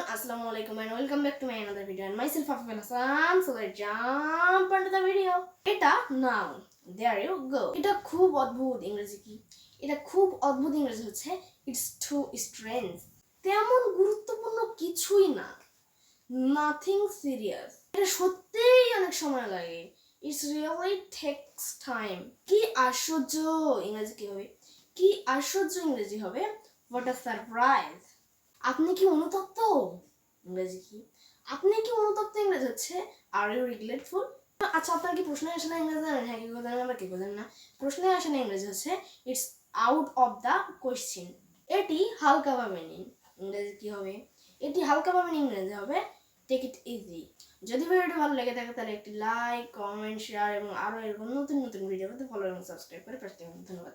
everyone, Assalamu alaikum and welcome back to my another video and myself Afif Hassan. So let's jump into the video. এটা noun there you go. এটা খুব অদ্ভুত ইংরেজি কি এটা খুব অদ্ভুত ইংরেজি হচ্ছে ইটস টু স্ট্রেঞ্জ তেমন গুরুত্বপূর্ণ কিছুই না। নাথিং সিরিয়াস এটা সত্যিই অনেক সময় লাগে। ইটস রিয়েলি টেক্স টাইম কি আশ্চর্য ইংরেজি কি হবে? কি আশ্চর্য ইংরেজি হবে? হোয়াট আ সারপ্রাইজ আপনি কি অনুতপ্ত? ইংরেজি কি? আপনি কি অনুতপ্ত ইংরেজি হচ্ছে? আর ইউ রিগ্রেটফুল আচ্ছা আপনার কি প্রশ্নে আসে না ইংরেজি জানেন? হ্যাঁ কি জানেন আবার কি জানেন না। প্রশ্নে আসে না ইংরেজি হচ্ছে it's out of the question এটি হালকা বা মিনিং ইংরেজি কি হবে? এটি হালকা বা মিনিং ইংরেজি হবে। টেক ইট ইজি যদি ভিডিওটি ভালো লেগে থাকে, তাহলে একটি লাইক কমেন্ট শেয়ার এবং আরও এরকম নতুন নতুন ভিডিও পেতে ফলো এবং সাবস্ক্রাইব করে পাশে ধন্যবাদ।